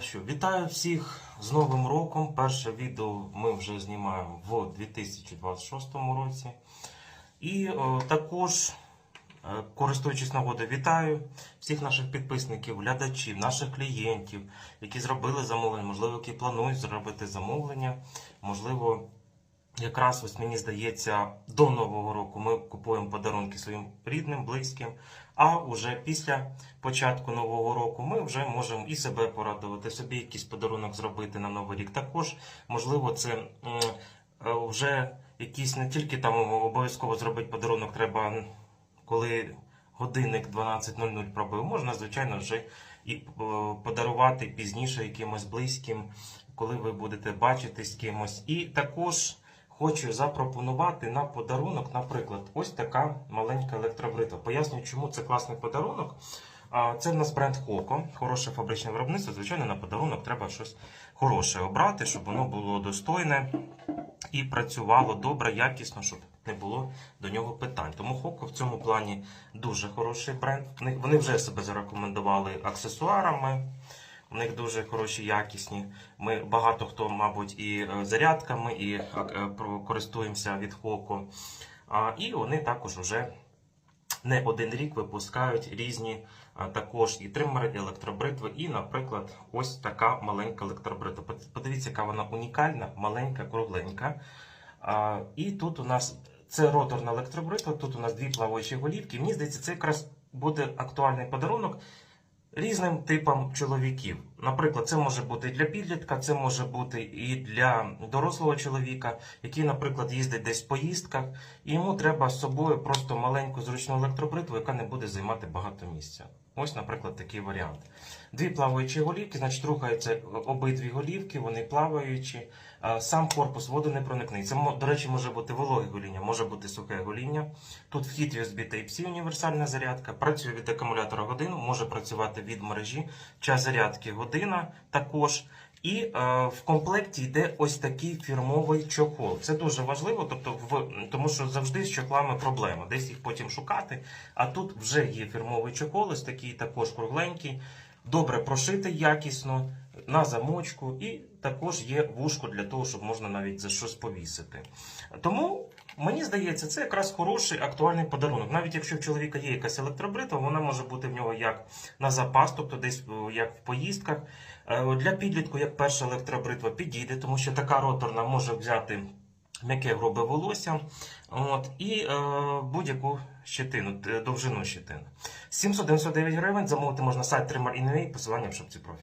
Що, вітаю всіх з Новим роком. Перше відео ми вже знімаємо в 2026 році. І о, також, е, користуючись нагодою, вітаю всіх наших підписників, глядачів, наших клієнтів, які зробили замовлення, можливо, які планують зробити замовлення. Можливо, якраз ось мені здається, до Нового року ми купуємо подарунки своїм рідним, близьким. А уже після початку нового року ми вже можемо і себе порадувати, собі якийсь подарунок зробити на новий рік. Також, можливо, це е, вже якийсь не тільки там обов'язково зробити подарунок, треба коли годинник 12.00 пробив, можна, звичайно, вже і е, подарувати пізніше якимось близьким, коли ви будете бачитись з кимось. І також хочу запропонувати на подарунок, наприклад, ось така маленька електробрита. Поясню, чому це класний подарунок. Це в нас бренд Хоко, хороше фабричне виробництво. Звичайно, на подарунок треба щось хороше обрати, щоб воно було достойне і працювало добре, якісно, щоб не було до нього питань. Тому Хоко в цьому плані дуже хороший бренд. Вони вже себе зарекомендували аксесуарами. У них дуже хороші, якісні. Ми багато хто, мабуть, і е, зарядками, і е, е, користуємося від Хоко. І вони також вже не один рік випускають різні також і тримери, і електробритви. І, наприклад, ось така маленька електробритва. Подивіться, яка вона унікальна, маленька, кругленька. І тут у нас це роторна електробритва, тут у нас дві плаваючі голівки. Мені здається, це якраз буде актуальний подарунок різним типам чоловіків. Наприклад, це може бути для підлітка, це може бути і для дорослого чоловіка, який, наприклад, їздить десь в поїздках, і йому треба з собою просто маленьку зручну електробритву, яка не буде займати багато місця. Ось, наприклад, такий варіант. Дві плаваючі голівки, значить, рухаються обидві голівки, вони плаваючі. Сам корпус води не проникне. Це, до речі, може бути вологе гоління, може бути сухе гоління. Тут вхід USB Type-C, універсальна зарядка. Працює від акумулятора годину, може працювати від мережі. Час зарядки година також. І е, в комплекті йде ось такий фірмовий чохол. Це дуже важливо, тобто в тому, що завжди з чохлами проблема. Десь їх потім шукати. А тут вже є фірмовий чохол, ось такий також кругленький, добре прошитий якісно на замочку, і також є вушко для того, щоб можна навіть за щось повісити. Тому мені здається, це якраз хороший актуальний подарунок. Навіть якщо в чоловіка є якась електробритва, вона може бути в нього як на запас, тобто десь як в поїздках. Е, Для підлітку, як перша електробритва, підійде, тому що така роторна може взяти м'яке грубе волосся от, і е, будь-яку щетину, довжину щетини. 799 гривень замовити можна сайт Trimmer.ua, посилання в шапці профі.